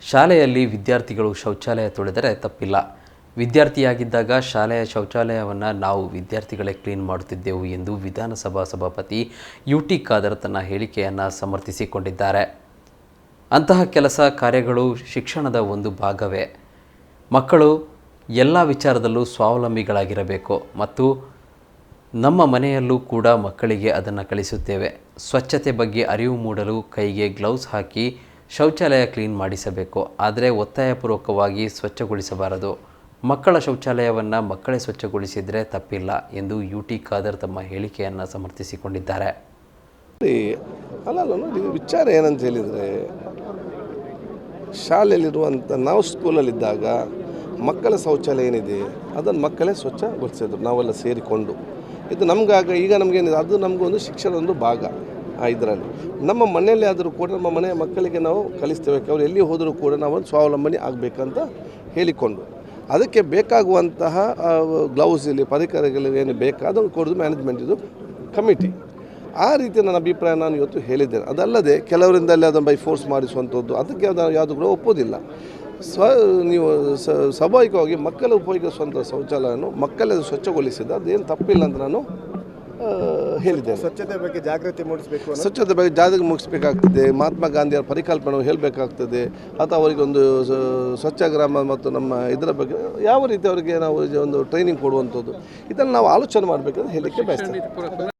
ಶಾಲೆಯಲ್ಲಿ ವಿದ್ಯಾರ್ಥಿಗಳು ಶೌಚಾಲಯ ತೊಳೆದರೆ ತಪ್ಪಿಲ್ಲ. ವಿದ್ಯಾರ್ಥಿಯಾಗಿದ್ದಾಗ ಶಾಲೆಯ ಶೌಚಾಲಯವನ್ನು ನಾವು ವಿದ್ಯಾರ್ಥಿಗಳೇ ಕ್ಲೀನ್ ಮಾಡುತ್ತಿದ್ದೆವು ಎಂದು ವಿಧಾನಸಭಾ ಸಭಾಪತಿ ಯು ಟಿ ಖಾದರ್ ತನ್ನ ಹೇಳಿಕೆಯನ್ನು ಸಮರ್ಥಿಸಿಕೊಂಡಿದ್ದಾರೆ. ಅಂತಹ ಕೆಲಸ ಕಾರ್ಯಗಳು ಶಿಕ್ಷಣದ ಒಂದು ಭಾಗವೇ. ಮಕ್ಕಳು ಎಲ್ಲ ವಿಚಾರದಲ್ಲೂ ಸ್ವಾವಲಂಬಿಗಳಾಗಿರಬೇಕು ಮತ್ತು ನಮ್ಮ ಮನೆಯಲ್ಲೂ ಕೂಡ ಮಕ್ಕಳಿಗೆ ಅದನ್ನು ಕಲಿಸುತ್ತೇವೆ. ಸ್ವಚ್ಛತೆ ಬಗ್ಗೆ ಅರಿವು ಮೂಡಲು ಕೈಗೆ ಗ್ಲೌಸ್ ಹಾಕಿ ಶೌಚಾಲಯ ಕ್ಲೀನ್ ಮಾಡಿಸಬೇಕು, ಆದರೆ ಒತ್ತಾಯಪೂರ್ವಕವಾಗಿ ಸ್ವಚ್ಛಗೊಳಿಸಬಾರದು. ಮಕ್ಕಳ ಶೌಚಾಲಯವನ್ನು ಮಕ್ಕಳೇ ಸ್ವಚ್ಛಗೊಳಿಸಿದರೆ ತಪ್ಪಿಲ್ಲ ಎಂದು ಯು ಟಿ ಖಾದರ್ ತಮ್ಮ ಹೇಳಿಕೆಯನ್ನು ಸಮರ್ಥಿಸಿಕೊಂಡಿದ್ದಾರೆ. ಅಲ್ಲ ವಿಚಾರ ಏನಂತ ಹೇಳಿದರೆ ಶಾಲೆಯಲ್ಲಿರುವಂಥ ನಾವು ಸ್ಕೂಲಲ್ಲಿದ್ದಾಗ ಮಕ್ಕಳ ಶೌಚಾಲಯ ಏನಿದೆ, ಅದನ್ನು ಮಕ್ಕಳೇ ಸ್ವಚ್ಛಗೊಳಿಸಿದ್ರು, ನಾವೆಲ್ಲ ಸೇರಿಕೊಂಡು. ಇದು ನಮಗಾಗ, ಈಗ ನಮಗೇನಿದೆ, ಅದು ನಮಗೊಂದು ಶಿಕ್ಷಣದ ಒಂದು ಭಾಗ. ಇದರಲ್ಲಿ. ನಮ್ಮ ಮನೆಯಲ್ಲಿ ಆದರೂ ಕೂಡ ನಮ್ಮ ಮನೆಯ ಮಕ್ಕಳಿಗೆ ನಾವು ಕಲಿಸ್ತೇವೆ. ಅವ್ರು ಎಲ್ಲಿ ಹೋದರೂ ಕೂಡ ನಾವು ಸ್ವಾವಲಂಬನೆ ಆಗಬೇಕಂತ ಹೇಳಿಕೊಂಡು. ಅದಕ್ಕೆ ಬೇಕಾಗುವಂತಹ ಗ್ಲೌಸ್ ಇಲ್ಲಿ ಪರಿಕರಗಳು ಏನು ಬೇಕಾದ ಅದನ್ನು ಕೊಡೋದು ಮ್ಯಾನೇಜ್ಮೆಂಟ್ ಇದು ಕಮಿಟಿ ಆ ರೀತಿ ನನ್ನ ಅಭಿಪ್ರಾಯ ನಾನು ಇವತ್ತು ಹೇಳಿದ್ದೇನೆ. ಅದಲ್ಲದೆ ಕೆಲವರಿಂದ ಅಲ್ಲಿ ಅದನ್ನು ಬೈ ಫೋರ್ಸ್ ಮಾಡಿಸುವಂಥದ್ದು ಅದಕ್ಕೆ ಅದು ಯಾವುದು ಕೂಡ ಒಪ್ಪೋದಿಲ್ಲ. ಸ್ವ ನೀವು ಸ್ವಾಭಾವಿಕವಾಗಿ ಮಕ್ಕಳು ಉಪಯೋಗಿಸುವಂಥ ಶೌಚಾಲಯವನ್ನು ಮಕ್ಕಳೇ ಸ್ವಚ್ಛಗೊಳಿಸಿದ ಅದೇನು ತಪ್ಪಿಲ್ಲ ಅಂತ ನಾನು ಆ, ಹೇಳಿದ್ದೇನೆ. ಸ್ವಚ್ಛತೆ ಬಗ್ಗೆ ಜಾಗೃತಿ ಮೂಡಿಸಬೇಕು ಸ್ವಚ್ಛತೆ ಬಗ್ಗೆ ಜಾಗೃತಿ ಮೂಡಿಸಬೇಕಾಗ್ತದೆ. ಮಹಾತ್ಮ ಗಾಂಧಿಯವರ ಪರಿಕಲ್ಪನೆ ಹೇಳಬೇಕಾಗ್ತದೆ. ಅಥವಾ ಅವರಿಗೆ ಒಂದು ಸ್ವಚ್ಛ ಗ್ರಾಮ ಮತ್ತು ನಮ್ಮ ಇದರ ಬಗ್ಗೆ ಯಾವ ರೀತಿ ಅವರಿಗೆ ನಾವು ಒಂದು ಟ್ರೈನಿಂಗ್ ಕೊಡುವಂಥದ್ದು. ಇದನ್ನು ನಾವು ಆಲೋಚನೆ ಮಾಡಬೇಕಂತ ಹೇಳಲಿಕ್ಕೆ ಬಯಸ್ತೇನೆ.